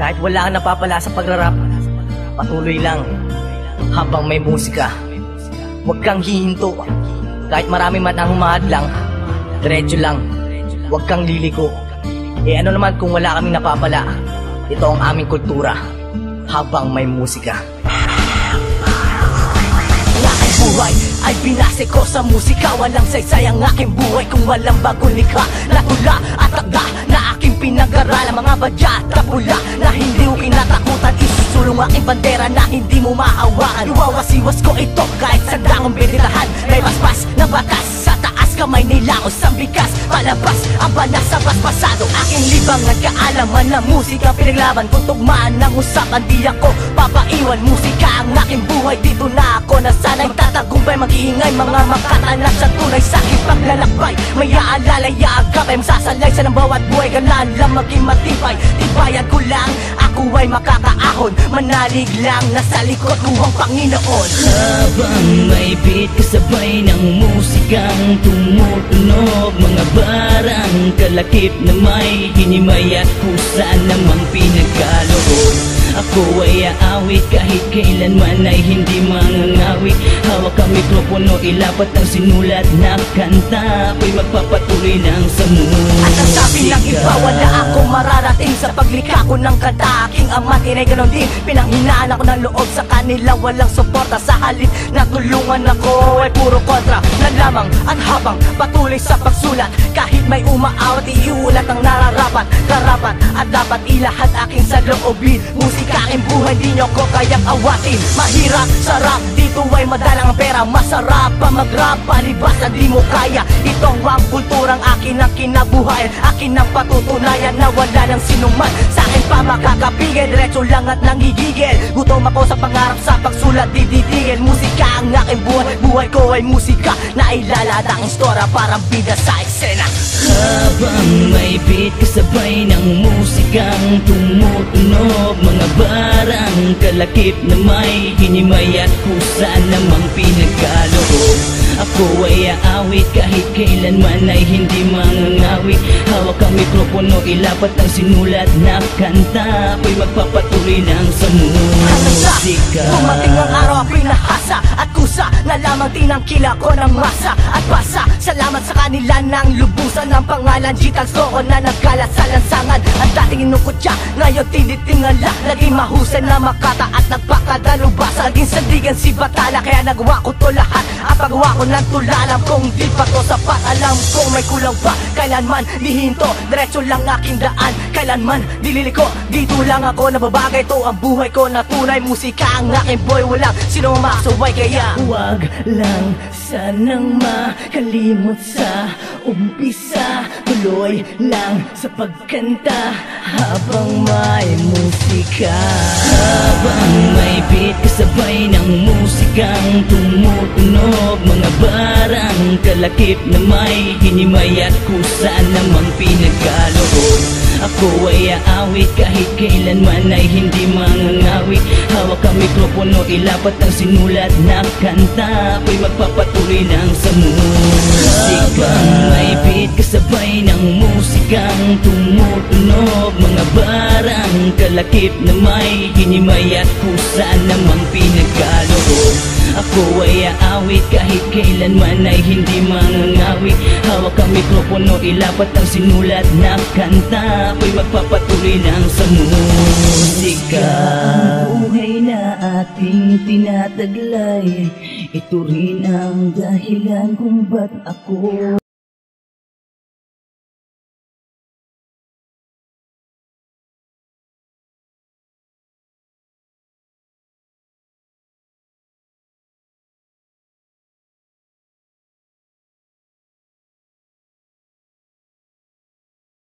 Kahit wala kang napapala sa pagrarap, patuloy lang habang may musika. Huwag kang hihinto. Kahit marami man ang humahadlang, diretso lang. Huwag kang liliko. Eh ano naman kung wala kaming napapala? Ito ang aming kultura habang may musika. Ang aking buhay ay binase ko sa musika Walang saysay ang aking buhay kung walang bagong likha Natula at takda pinag-aralan Mga badya at kapula na hindi ko kinatakutan. Isusulong aking bandera na hindi mo mahawakan Iwawasiwas ko ito kahit sa dangong binirahan May basbas na batas sa taas kamay nila ko sa bigas. Palabas ang balas sa basbasado Aking libang at kaalaman na musika. Pinaglaban Kung tugmaan ng usapan. Di ako papaiwan Musika ang aking buhay dito na ako. Nasanay Tatagumpay mag-iingay mga makatanas sa tunay sa aking paglalakbay May aalalay aagapay Masasalay sa ng bawat buhay. Galaan lang maging matibay. Tibayan ko lang ako ay makakaahon. Manalig lang nasa likod ko ang Panginoon. Habang may beat kasabay ng musikang tumutunog Mga barang kalakip na may hinimay at kusa namang pinagkaloob Ako ay aawit kahit kailanman ay hindi mangangawit Hawak ang mikropono, ilapat ang sinulat na kanta. Ako'y magpapatuloy ng samusika At ang sabi ng iba wala ako mararating Sa paglikha ko ng kanta. Aking ama tinay ganon din. Pinanghinaan ako ng loob sa kanila Walang suporta. Sa halip na tulungan ako Ay puro kontra. Na lamang at habang Patuloy sa pagsulat. Kahit may umaawat iulat ang nararapat. Karapat at dapat ilahat aking sa loobin. Musika aking buhay di nyo ko kayang awatin. Mahirap, sarap, dito ay madalang ang pera. Masarap pa mag-rap, palibas na di mo kaya. Ito ang kulturang akin ang kinabuhayan Akin ang patutunayan na wala ng sinuman. Sa akin pa makakapigil, diretso lang at nangigigil. Gutom ako sa pangarap sa pagsulat, dididigil. Musika ang aking buhay, buhay ko ay musika. Na ilalad ang istorya parang bida sa eksena. Habang may beat kasabay ng musikang tumutunog Mga barang kalakip na may hinimay at kusa namang pinagkaloob. Ako ay aawit kahit kailanman ay hindi mangangawit Hawak ang mikropono, ilapat ang sinulat na kanta. Ako'y magpapatuloy ng sa Dumating ang araw ako'y nahasa At kusa. Na lamang tinangkila ko ng masa. At kanila ng lubusan ng pangalan. Gitag Soko na nagkalat sa lansangan Ang dating inukutya Ngayon tinitingala. Naging mahusay na makata At nagpakadalubasa Naging sandigan si Batala Kaya nagawa ko to lahat. Ang paggawa ko ng tulalam Kung di pa to sapat Alam kong may kulang pa. Kailanman lihinto Diretso lang aking daan. Kailanman dililiko Dito lang ako nababagay. To Ang buhay ko na tunay Musika ang aking boy. Walang sino makasaway Kaya Huwag lang sanang makalimot sa umpisa. Tuloy lang sa pagkanta habang may musika. Habang may beat kasabay ng musikang tumutunog. Mga barang kalakip na may hinimay at kusa namang pinagkaloob. Ako ay aawit kahit kailanman ay hindi mangangawit Hawak ang mikropono, ilapat ang sinulat na kanta. Ako'y magpapatuloy ng samusika Habang may beat kasabay ng musikang tumutunog. Mga barang kalakip na may hinimay at kusa namang pinagkaloob Ako ay aawit kahit kailanman ay hindi mangangawit Hawak ang mikropono, ilapat ang sinulat na kanta. Ako'y magpapatuloy ng samusika Ang buhay na ating tinataglay Ito rin ang dahilan kung ba't ako